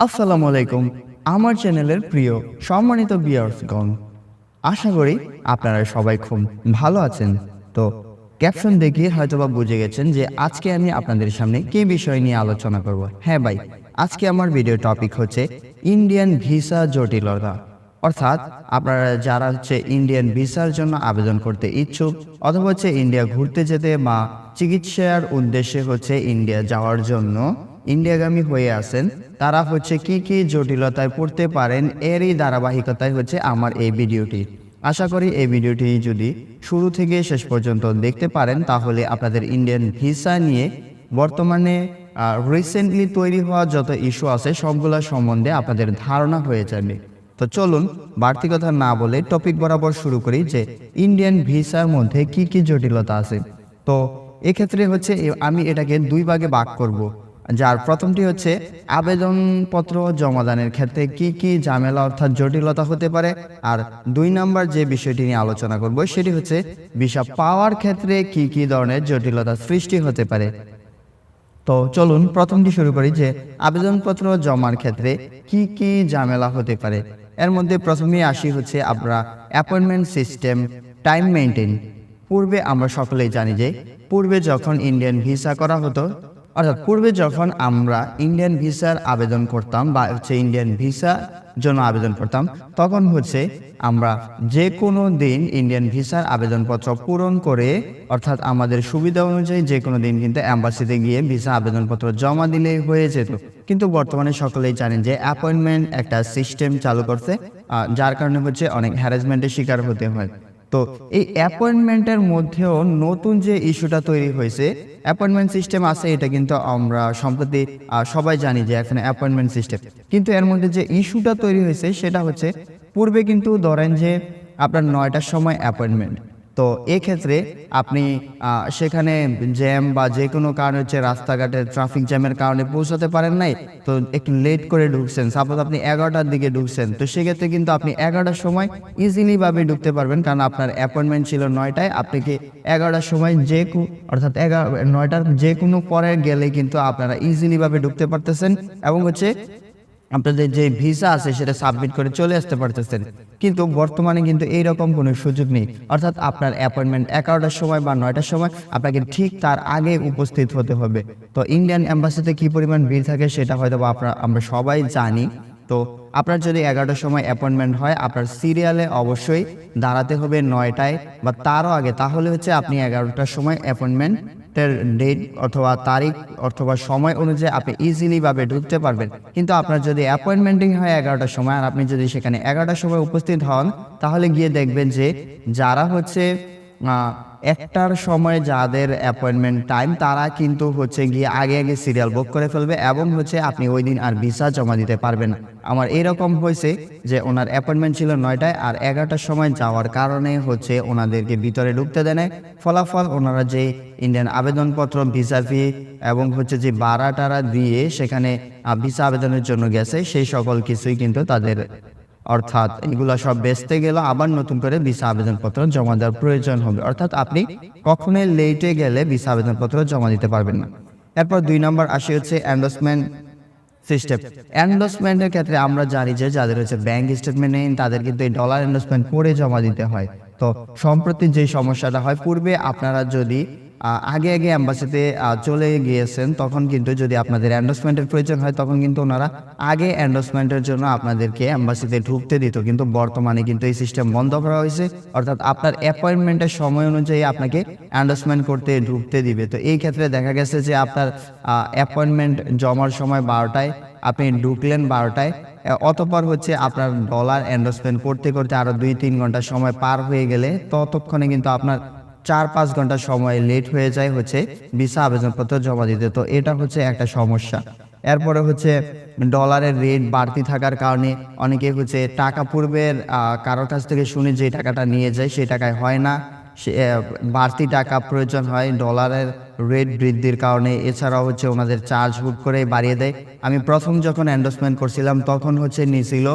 আসসালামু আলাইকুম। আমার চ্যানেলের প্রিয়, সম্মানিত বিয়ার্সগণ আশা করি আপনারা সবাই খুব ভালো আছেন। তো ক্যাপশন দেখে হয়তোবা বুঝে গেছেন যে আজকে আমি আপনাদের সামনে কি বিষয় নিয়ে আলোচনা করব। হ্যাঁ ভাই, আজকে আমার ভিডিও টপিক হচ্ছে ইন্ডিয়ান ভিসা জটিলতা। অর্থাৎ আপনারা যারা হচ্ছে ইন্ডিয়ান ভিসার জন্য আবেদন করতে ইচ্ছুক, অথবা হচ্ছে ইন্ডিয়া ঘুরতে যেতে বা চিকিৎসার উদ্দেশ্যে হচ্ছে ইন্ডিয়া যাওয়ার জন্য ইন্ডিয়াগামী হয়ে আছেন। তারা হচ্ছে কি কি জটিলতায় পড়তে পারেন এরই ধারাবাহিকতায় হচ্ছে আমার এই ভিডিওটি। আশা করি এই ভিডিওটি যদি শুরু থেকে শেষ পর্যন্ত দেখতে পারেন, তাহলে আপনাদের ইন্ডিয়ান ভিসা নিয়ে বর্তমানে রিসেন্টলি তৈরি হওয়া যত ইস্যু আছে, সবগুলো সম্বন্ধে আপনাদের ধারণা হয়ে যাবে। তো চলুন, বাড়তি কথা না বলে টপিক বরাবর শুরু করি যে ইন্ডিয়ান ভিসার মধ্যে কি কি জটিলতা আছে। তো এক্ষেত্রে হচ্ছে আমি এটাকে দুই ভাগে ভাগ করব। যার প্রথমটি হচ্ছে, আবেদনপত্র জমাদানের ক্ষেত্রে কি কি ঝামেলা অর্থাৎ জটিলতা হতে পারে? আর দুই নাম্বার যে বিষয়টি নিয়ে আলোচনা করব, সেটি হচ্ছে ভিসা পাওয়ার ক্ষেত্রে কি কি ধরনের জটিলতা সৃষ্টি হতে পারে? তো চলুন প্রথমটি শুরু করি যে, আবেদনপত্র জমার ক্ষেত্রে কি কি ঝামেলা হতে পারে? এর মধ্যে প্রথমেই আসি হচ্ছে আমরা অ্যাপয়েন্টমেন্ট সিস্টেম টাইম মেনটেন পূর্বে আমরা সকলেই জানি যে, পূর্বে যখন ইন্ডিয়ান ভিসা করা হতো অর্থাৎ পূর্বে যখন আমরা ইন্ডিয়ান ভিসার আবেদন করতাম বা হচ্ছে ইন্ডিয়ান ভিসা জন্য আবেদন করতাম, তখন হচ্ছে আমরা যে কোনো দিন ইন্ডিয়ান ভিসার আবেদনপত্র পূরণ করে, অর্থাৎ আমাদের সুবিধা অনুযায়ী যে কোনো দিন কিন্তু অ্যাম্বাসিতে গিয়ে ভিসা আবেদনপত্র জমা দিলেই হয়ে যেত। কিন্তু বর্তমানে সকলেই জানেন যে অ্যাপয়েন্টমেন্ট একটা সিস্টেম চালু করছে যার কারণে হচ্ছে অনেক হ্যারাসমেন্টের শিকার হতে হয়। তো এই অ্যাপয়েন্টমেন্টের মধ্যেও নতুন যে ইস্যুটা তৈরি হয়েছে অ্যাপয়েন্টমেন্ট সিস্টেম আছে, এটা কিন্তু আমরা সম্প্রতি সবাই জানি যে এখানে অ্যাপয়েন্টমেন্ট সিস্টেম কিন্তু এর মধ্যে যে ইস্যুটা তৈরি হয়েছে, সেটা হচ্ছে, পূর্বে কিন্তু ধরেন যে আপনার নয়টার সময় অ্যাপয়েন্টমেন্ট তো এক্ষেত্রে আপনি সেখানে জ্যাম বা যে কোনো কারণে হচ্ছে রাস্তাঘাটে ট্রাফিক জ্যামের কারণে পৌঁছাতে পারেন নাই, তো একটু লেট করে ঢুকছেন। সাপোজ আপনি এগারোটার দিকে ঢুকছেন, তো সেক্ষেত্রে কিন্তু আপনি এগারোটার সময় ইজিলিভাবে ঢুকতে পারবেন, কারণ আপনার অ্যাপয়েন্টমেন্ট ছিল নয়টায়, আপনি কি এগারোটার সময় যে অর্থাৎ এগারো, নয়টার যে কোনো পরে গেলে কিন্তু আপনারা ইজিলিভাবে ঢুকতে পারতেছেন এবং হচ্ছে আপনাদের যে ভিসা আছে সেটা সাবমিট করে চলে আসতে পারতেছেন। কিন্তু বর্তমানে কিন্তু এইরকম কোনো সুযোগ নেই। অর্থাৎ আপনার অ্যাপয়েন্টমেন্ট এগারোটার সময় বা নয়টার সময় আপনাকে ঠিক তার আগে উপস্থিত হতে হবে। তো ইন্ডিয়ান অ্যাম্বাসিতে কি পরিমাণ ভিড় থাকে সেটা হয়তো আপনার, আমরা সবাই জানি। তো আপনার যদি এগারোটার সময় অ্যাপয়েন্টমেন্ট হয়, আপনার সিরিয়ালে অবশ্যই দাঁড়াতে হবে নয়টায় বা তারও আগে। তাহলে হচ্ছে আপনি এগারোটার সময় অ্যাপয়েন্টমেন্টের ডেট অথবা তারিখ অথবা সময় অনুযায়ী আপনি ইজিলিভাবে ঢুকতে পারবেন। কিন্তু আপনার যদি অ্যাপয়েন্টমেন্টিং হয় এগারোটার সময় আর আপনি যদি সেখানে এগারোটার সময় উপস্থিত হন, তাহলে গিয়ে দেখবেন যে যারা হচ্ছে একটার সময় যাদের অ্যাপয়েন্টমেন্ট টাইম তারা কিন্তু হচ্ছে গিয়ে আগে আগে সিরিয়াল বুক করে ফেলবে এবং হচ্ছে আপনি ওই দিন আর ভিসা জমা দিতে পারবেন। না আমার এরকম হয়েছে যে ওনার অ্যাপয়েন্টমেন্ট ছিল নয়টায় আর এগারোটার সময় যাওয়ার কারণে হচ্ছে ওনাদেরকে ভিতরে ঢুকতে দেয় ফলাফল ওনারা যে ইন্ডিয়ান আবেদনপত্র ভিসা ফি এবং হচ্ছে যে বাড়া টারা দিয়ে সেখানে ভিসা আবেদনের জন্য গেছে, সেই সকল কিছুই কিন্তু তাদের অর্থাৎ এগুলা সব বেচতে গেলে আবার নতুন করে ভিসা আবেদনপত্র জমা দেওয়ার প্রয়োজন হবে। অর্থাৎ আপনি কখনোই লেটে গেলে ভিসা আবেদনপত্র জমা দিতে পারবেন না। এরপর দুই নম্বর আসে হচ্ছে এন্ডোসমেন্ট সিস্টেম এন্ডোসমেন্টের ক্ষেত্রে আমরা জানি যে যাদের হচ্ছে ব্যাংক স্টেটমেন্ট নেই তাদের কিন্তু এই ডলার এন্ডোসমেন্ট করে জমা দিতে হয়। তো সম্প্রতি যে সমস্যাটা হয় পূর্বে আপনারা যদি আগে আগে অ্যাম্বাসিতে চলে গিয়েছেন, তখন কিন্তু যদি আপনাদের এন্ডোসমেন্টের প্রয়োজন হয়, তখন কিন্তু ওনারা আগে এন্ডোসমেন্টের জন্য আপনাদেরকে অ্যাম্বাসিতে ঢুকতে দিত। কিন্তু বর্তমানে কিন্তু এই সিস্টেম বন্ধ করা হয়েছে। অর্থাৎ আপনার অ্যাপয়েন্টমেন্টের সময় অনুযায়ী আপনাকে এন্ডোসমেন্ট করতে ঢুকতে দিবে। তো এই ক্ষেত্রে দেখা গেছে যে আপনার অ্যাপয়েন্টমেন্ট জমার সময় বারোটায় আপনি ঢুকলেন বারোটায় অতপর হচ্ছে আপনার ডলার অ্যান্ডোসমেন্ট করতে করতে আরও দুই তিন ঘণ্টা সময় পার হয়ে গেলে ততক্ষণে কিন্তু আপনার চার পাঁচ ঘণ্টা সময় লেট হয়ে যায় হচ্ছে ভিসা আবেদনপত্র জমা দিতে। তো এটা হচ্ছে একটা সমস্যা। এরপরে হচ্ছে ডলারের রেট বাড়তি থাকার কারণে অনেকে হচ্ছে টাকা পূর্বের কারোর কাছ থেকে শুনে যে টাকাটা নিয়ে যায় সেই টাকায় হয় না। সে বাড়তি টাকা প্রয়োজন হয় ডলারের রেট বৃদ্ধির কারণে। এছাড়াও হচ্ছে ওনাদের চার্জ হুট করে বাড়িয়ে দেয়। আমি প্রথম যখন এন্ডোসমেন্ট করছিলাম তখন হচ্ছে নিয়েছিল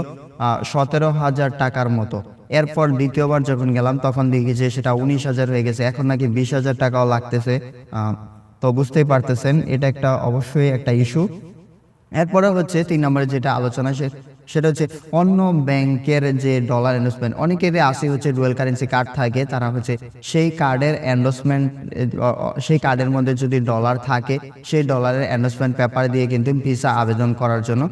সতেরো হাজার টাকার মতো। এরপর দ্বিতীয়বার যখন গেলাম তখন দেখি যে সেটা উনিশ হাজার হয়ে গেছে। এখন নাকি বিশ হাজার টাকাও লাগতেছে। তো বুঝতেই পারতেছেন এটা একটা অবশ্যই একটা ইস্যু। এরপরে হচ্ছে তিন নম্বরে যেটা আলোচনা সে- সেটা হচ্ছে অন্য ব্যাংকের যে ডলার এন্ডোসমেন্ট অনেকেরই আসে হচ্ছে ডুয়েল কারেন্সি কার্ড থাকে তারা হচ্ছে সেই কার্ডের এন্ডোসমেন্ট সেই কার্ডের মধ্যে যদি ডলার থাকে সেই ডলারের এন্ডোসমেন্ট পেপার দিয়ে কিন্তু ভিসা আবেদন করার জন্য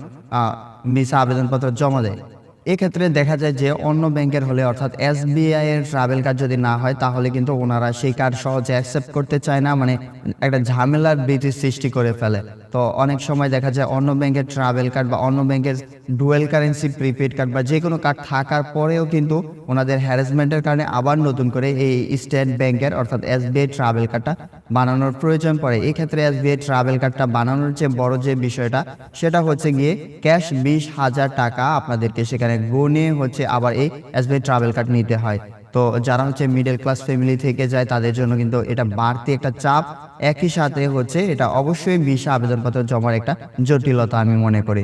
ভিসা আবেদনপত্র জমা দেয়। এক্ষেত্রে দেখা যায় যে অন্য ব্যাংকের হলে অর্থাৎ এসবিআই এর ট্রাভেল কার্ড যদি না হয়, তাহলে কিন্তু ওনারা সেই কার্ড সহজে অ্যাকসেপ্ট করতে চায় না মানে একটা ঝামেলার ভীতি সৃষ্টি করে ফেলে। তো অনেক সময় দেখা যায় অন্য ব্যাংকের ট্রাভেল কার্ড বা অন্য ব্যাংকের ডুয়েল কারেন্সি প্রিপেড কার্ড বা যে কোনো কার্ড থাকার পরেও কিন্তু ওনাদের হ্যারাসমেন্টের কারণে আবার নতুন করে এই স্টেট ব্যাংকের অর্থাৎ এসবিআই ট্রাভেল কার্ডটা বানানোর প্রয়োজন পড়ে। এই ক্ষেত্রে এসবিআই ট্রাভেল কার্ডটা বানানোর যে বড় যে বিষয়টা, সেটা হচ্ছে গিয়ে ক্যাশ বিশ হাজার টাকা আপনাদেরকে সেখানে গুনে হচ্ছে আবার এই এসবিআই ট্রাভেল কার্ড নিতে হয়। তো যারা হচ্ছে মিডল ক্লাস ফ্যামিলি থেকে যায়, তাদের জন্য কিন্তু এটা বাড়তি একটা চাপ। একই সাথে হচ্ছে এটা অবশ্যই ভিসা আবেদনপত্র জমার একটা জটিলতা আমি মনে করি।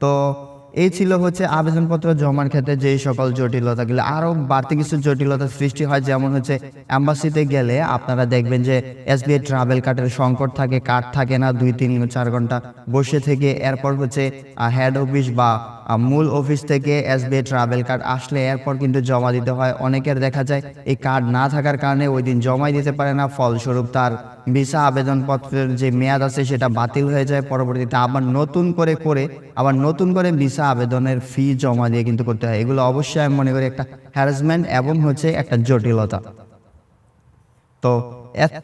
তো এই ছিল হচ্ছে আবেদনপত্র জমার ক্ষেত্রে যেই সকল জটিলতাগুলো আরও বাড়তি কিছু জটিলতা সৃষ্টি হয়, যেমন হচ্ছে অ্যাম্বাসিতে গেলে আপনারা দেখবেন যে এসবিআই ট্রাভেল কার্ডের সংকট থাকে কার্ড থাকে না, দুই, তিন, চার ঘণ্টা বসে থেকে, এরপর হচ্ছে হেড অফিস বা মূল অফিস থেকে এসবিআই ট্রাভেল কার্ড আসলে এরপর কিন্তু জমা দিতে হয়। অনেকের দেখা যায়, এই কার্ড না থাকার কারণে ওই দিন জমাই দিতে পারে না, ফলস্বরূপ তার ভিসা আবেদনপত্রের যে মেয়াদ আছে সেটা বাতিল হয়ে যায়। পরবর্তীতে আবার নতুন করে করে, আবার নতুন করে ভিসা আবেদনের ফি জমা দিয়ে কিন্তু করতে হয়। এগুলো অবশ্যই আমি মনে করি একটা হ্যারাসমেন্ট এবং হচ্ছে একটা জটিলতা। তো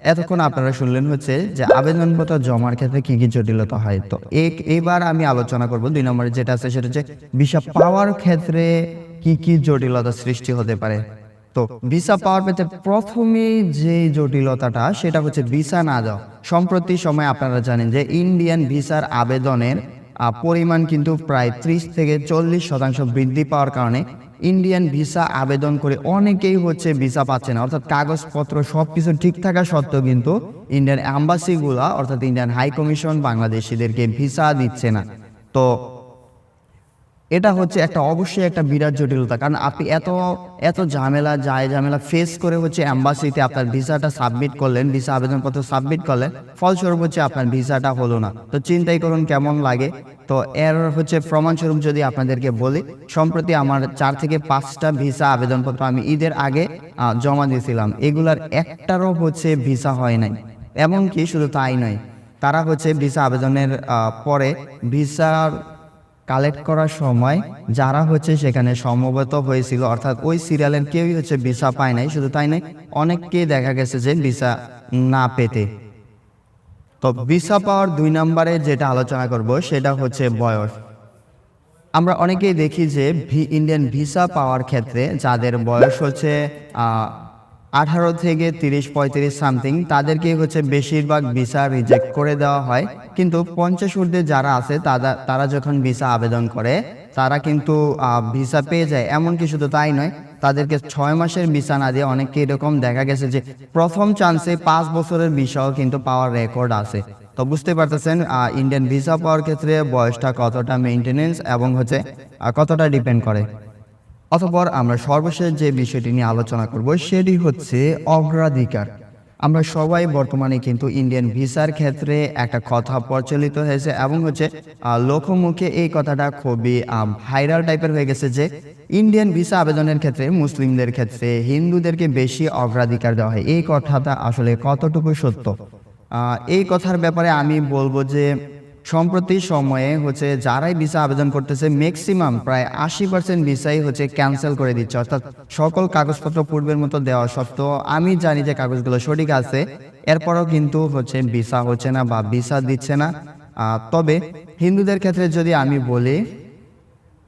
এতক্ষণ আপনারা শুনলেন হচ্ছে যে আবেদনপত্র জমার ক্ষেত্রে কি কি জটিলতা হয়। তো এক- এবার আমি আলোচনা করব দুই নম্বরে যেটা আছে সেটা হচ্ছে ভিসা পাওয়ার ক্ষেত্রে কি কি জটিলতা সৃষ্টি হতে পারে। তো ভিসা পাওয়ার পেতে প্রথমে যে জটিলতাটা সেটা হচ্ছে ভিসা না দেওয়া। সম্প্রতি সময় আপনারা জানেন যে ইন্ডিয়ান ভিসার আবেদনের পরিমাণ কিন্তু প্রায় ত্রিশ থেকে চল্লিশ শতাংশ বৃদ্ধি পাওয়ার কারণে ইন্ডিয়ান ভিসা আবেদন করে অনেকেই হচ্ছে ভিসা পাচ্ছে না। অর্থাৎ কাগজপত্র সব কিছু ঠিক থাকা সত্ত্বেও কিন্তু ইন্ডিয়ান অ্যাম্বাসিগুলা অর্থাৎ ইন্ডিয়ান হাই কমিশন বাংলাদেশিদেরকে ভিসা দিচ্ছে না। তো এটা হচ্ছে একটা অবশ্যই একটা বিরাট জটিলতা, কারণ আপনি এত এত ঝামেলা যায় ঝামেলা ফেস করে হচ্ছে অ্যাম্বাসিতে আপনার ভিসাটা সাবমিট করলেন ভিসা আবেদনপত্র সাবমিট করলেন, ফলস্বরূপ হচ্ছে আপনার ভিসাটা হলো না। তো চিন্তাই করুন কেমন লাগে। তো এর হচ্ছে প্রমাণস্বরূপ যদি আপনাদেরকে বলি, সম্প্রতি আমার চার থেকে পাঁচটা ভিসা আবেদনপত্র আমি ঈদের আগে জমা দিয়েছিলাম। এগুলার একটারও হচ্ছে ভিসা হয় নাই। এমনকি শুধু তাই নয়, তারা হচ্ছে ভিসা আবেদনের পরে ভিসার কালেক্ট করার সময় যারা হচ্ছে সেখানে সমবেত হয়েছিল, অর্থাৎ ওই সিরিয়ালের কেউই হচ্ছে ভিসা পায় নাই, শুধু তাই নয়, অনেককেই দেখা গেছে যে ভিসা না পেতে। তো ভিসা পাওয়ার দুই নম্বরে যেটা আলোচনা করব, সেটা হচ্ছে বয়স। আমরা অনেকেই দেখি যে ভি- ইন্ডিয়ান ভিসা পাওয়ার ক্ষেত্রে যাদের বয়স হচ্ছে আঠারো থেকে তিরিশ, পঁয়ত্রিশ সামথিং, তাদেরকে হচ্ছে বেশিরভাগ ভিসা রিজেক্ট করে দেওয়া হয়। কিন্তু পঞ্চাশ ঊর্ধ্বে যারা আছে তারা তারা যখন ভিসা আবেদন করে, তারা কিন্তু ভিসা পেয়ে যায়। এমন এমনকি শুধু তাই নয়। তাদেরকে ছয় মাসের ভিসা না দিয়ে অনেককে এরকম দেখা গেছে যে, প্রথম চান্সে পাঁচ বছরের ভিসাও কিন্তু পাওয়ার রেকর্ড আছে। তো বুঝতে পারতেছেন ইন্ডিয়ান ভিসা পাওয়ার ক্ষেত্রে বয়সটা কতটা মেনটেনেন্স এবং হচ্ছে কতটা ডিপেন্ড করে? অতপর আমরা সর্বশেষ যে বিষয়টি নিয়ে আলোচনা করব সেটি হচ্ছে অগ্রাধিকার। আমরা সবাই বর্তমানে কিন্তু ইন্ডিয়ান ভিসার ক্ষেত্রে একটা কথা প্রচলিত হয়েছে এবং হচ্ছে লোকমুখে এই কথাটা খুবই ভাইরাল টাইপের হয়ে গেছে যে ইন্ডিয়ান ভিসা আবেদনের ক্ষেত্রে, মুসলিমদের ক্ষেত্রে হিন্দুদেরকে বেশি অগ্রাধিকার দেওয়া হয়। এই কথাটা আসলে কতটুকু সত্য? এই কথার ব্যাপারে আমি বলব যে সম্প্রতি সময়ে হচ্ছে যারাই ভিসা আবেদন করতেছে ম্যাক্সিমাম প্রায় আশি পার্সেন্ট ভিসাই হচ্ছে ক্যান্সেল করে দিচ্ছে। অর্থাৎ সকল কাগজপত্র পূর্বের মতো দেওয়া সত্ত্বেও আমি জানি যে কাগজগুলো সঠিক আছে, এরপরও কিন্তু হচ্ছে ভিসা হচ্ছে না বা ভিসা দিচ্ছে না। তবে হিন্দুদের ক্ষেত্রে যদি আমি বলি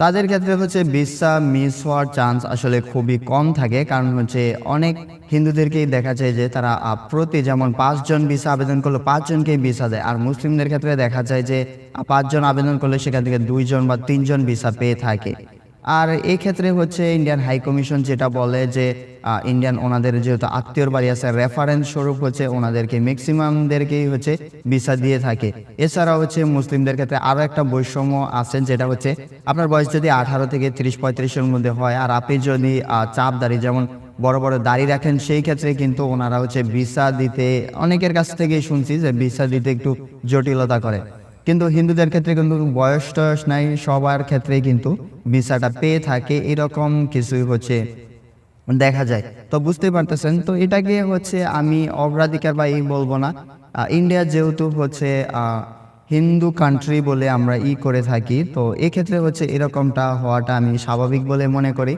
তাদের ক্ষেত্রে হচ্ছে ভিসা, মিস হওয়ার চান্স আসলে খুবই কম থাকে। কারণ হচ্ছে অনেক হিন্দুদেরকেই দেখা যায় যে তারা প্রতি যেমন পাঁচজন ভিসা আবেদন করলে পাঁচজনকেই ভিসা দেয়। আর মুসলিমদের ক্ষেত্রে দেখা যায় যে পাঁচজন আবেদন করলে সেখান থেকে দুইজন বা তিনজন ভিসা পেয়ে থাকে। আর এই ক্ষেত্রে হচ্ছে ইন্ডিয়ান হাই কমিশন যেটা বলে যে ইন্ডিয়ান ওনাদের যেহেতু আত্মীয়র বাড়ি আছে রেফারেন্স স্বরূপ হচ্ছে ওনাদেরকে ম্যাক্সিমামদেরকেই হচ্ছে ভিসা দিয়ে থাকে। এছাড়া হচ্ছে মুসলিমদের ক্ষেত্রে আরও একটা বৈষম্য আছে যেটা হচ্ছে, আপনার বয়স যদি আঠারো থেকে তিরিশ পঁয়ত্রিশের মধ্যে হয় আর আপনি যদি চাপ দাঁড়িয়ে যেমন বড় বড় দাড়ি রাখেন, সেই ক্ষেত্রে কিন্তু ওনারা হচ্ছে ভিসা দিতে, অনেকের কাছ থেকেই শুনছি যে ভিসা দিতে একটু জটিলতা করে। কিন্তু হিন্দুদের ক্ষেত্রে কিন্তু বয়স টয়স নাই, সবার ক্ষেত্রে কিন্তু ভিসাটা পেয়ে থাকে, এরকম কিছুই হচ্ছে। দেখা যায়। তো বুঝতে পারতেছেন? তো এটাকে হচ্ছে আমি অগ্রাধিকার বা এই বলব না। ইন্ডিয়া যেহেতু হচ্ছে হিন্দু কান্ট্রি বলে আমরা ই করে থাকি, তো এক্ষেত্রে হচ্ছে এরকমটা হওয়াটা আমি স্বাভাবিক বলে মনে করি।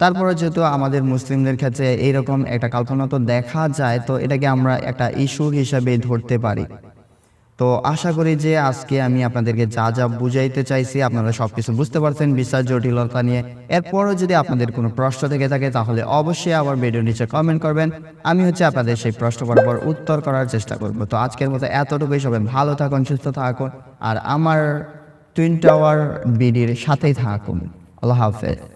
তারপরে যেহেতু আমাদের মুসলিমদের ক্ষেত্রে এইরকম একটা কল্পনা তো দেখা যায়, তো এটাকে আমরা একটা ইস্যু হিসাবে ধরতে পারি। তো আশা করি যে আজকে আমি আপনাদেরকে যা যা বুঝাইতে চাইছি আপনারা সব কিছু বুঝতে পারছেন বিশ্বাস জটিলতা নিয়ে। এরপরও যদি আপনাদের কোনো প্রশ্ন থেকে থাকে, তাহলে অবশ্যই আবার ভিডিও নিচে কমেন্ট করবেন। আমি হচ্ছে আপনাদের সেই প্রশ্ন বরাবর উত্তর করার চেষ্টা করব। তো আজকের মতো এতটুকুই। সবাই ভালো থাকুন, সুস্থ থাকুন। আর আমার টুইন টাওয়ার বিডির সাথেই থাকুন। আল্লাহ হাফেজ।